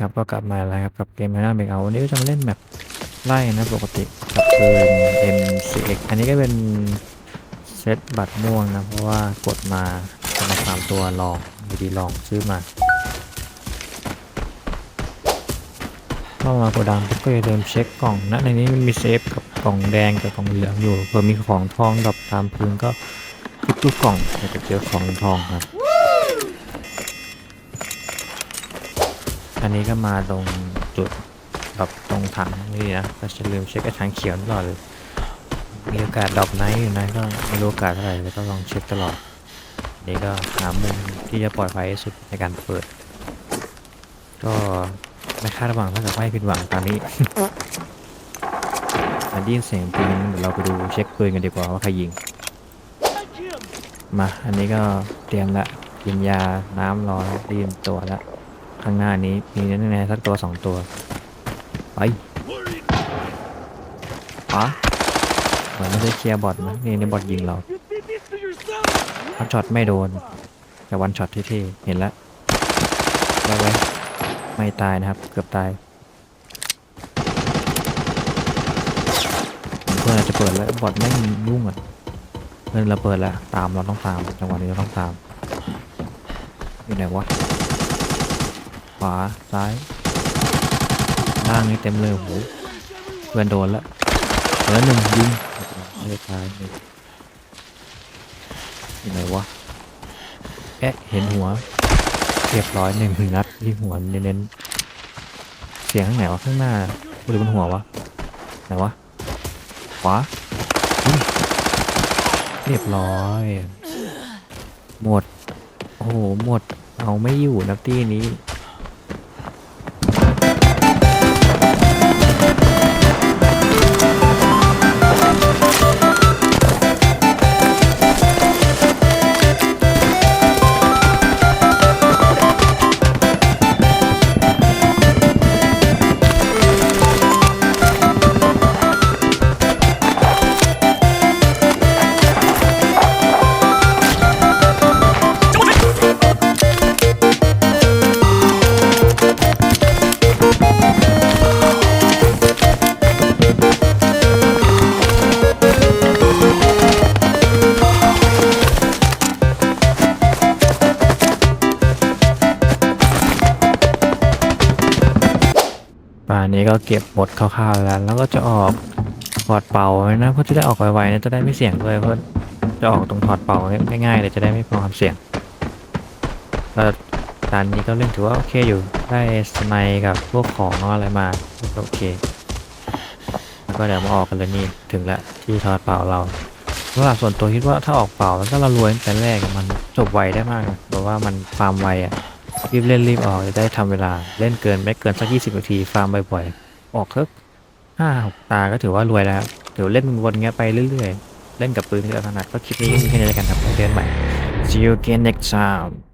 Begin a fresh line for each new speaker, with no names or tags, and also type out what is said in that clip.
ครับก็กลับมาแล้วครับกับเกม Hana Breakout วันนี้ก็จะมาเล่นแบบไล่นะปกติกับปืน MCX อันนี้ก็เป็นเซตบัตรม่วงนะ เพราะว่ากดมาจะมาตามตัวลองดีดีลองซื้อมาเข้ามาโกดังก็อย่าลืมเช็คกล่องนะในนี้มันมีเซฟกับกล่องแดงกับกล่องเหลืองอยู่เผื่อมีของทองดรอปตามพื้นก็ทุกทุกๆกล่องจะเจอของทองครับ อันนี้ก็มาตรงจุดแบบตรงถังนี่นะก็จะลืมเช็คไอ้ถังเขียวตลอดเลย มีโอกาสดรอปไนท์อยู่นะก็ไม่รู้โอกาสเท่าไหร่แล้วก็ลองเช็คตลอดนี่ก็หามุมที่จะปลอดภัยที่สุดในการเปิด ก็ไม่คาดหวังถ้าจะไม่ผิดหวังตามนี้อันได้นเสียงปืนเดี๋ยวเราไปดูเช็คปืนกันดีกว่าว่าใครยิง มาอันนี้ก็เตรียมละกินยาน้ำรอแล้วเตรียมตัวแล้ว ข้างหน้านี้มีแน่ๆสักตัวสองตัวไปขวาเหมือนไม่ได้เคลียร์บอทนะนี่ในบอทยิงเราวันช็อตไม่โดน แต่วันช็อตที่ๆเห็นแล้วไว้ไวไม่ตายนะครับ เกือบตายเพื่อนอาจจะเปิดแล้วบอทไม่ยุ่งอะเพื่อนเราเปิดแล้วตามเราต้องตามจังหวะนี้เราต้องตามอยู่ไหนวะ ขวา ซ้าย ล่างนี่เต็มเลยโอ้โหเพื่อนโดนแล้วเออหนึ่งยิงไม่ได้ตายเลยอยู่ไหนวะแอะเห็นหัวเรียบร้อยหนึ่งนัดที่หัวเน้นๆเสียงข้างไหนวะข้างหน้าหรือบนหัววะไหนวะขวาเรียบร้อย หมด โอ้โห หมด เอาไม่อยู่นักตี้นี้ ป่านนี้ก็เก็บหมดคร่าวๆแล้ว แล้วก็จะออกถอดเป่าไว้นะเพื่อที่ได้ออกไวๆนะจะได้ไม่เสี่ยงด้วยเพราะจะออกตรงถอดเป่านี่ง่ายๆเลยจะได้ไม่มีความเสี่ยงแล้วตอนนี้ก็เล่นถือว่าโอเคอยู่ได้สไนกับพวกของอะไรมาโอเคแล้วก็เดี๋ยวมาออกกันเลยนี่ถึงล้วที่ถอดเป่าเราสำหรับส่วนตัวคิดว่าถ้าออกเป่าแล้วถ้าเรารวยตั้งแต่แรกมันจบไวได้มากเพราะว่ามันฟาร์มไวอะ รีบเล่นรีบออกจะได้ทำเวลาเล่นเกินไม่เกินสักยี่สิบนาทีฟาร์มบ่อยๆออกสักห้าหกตาก็ถือว่ารวยแล้วเดี๋ยวเล่นวนเงี้ยไปเรื่อยๆ เล่นกับปืนที่เราถนัดก็คลิปนี้มีแค่นี้แล้วกันครับเจอกันใหม่ see you again next time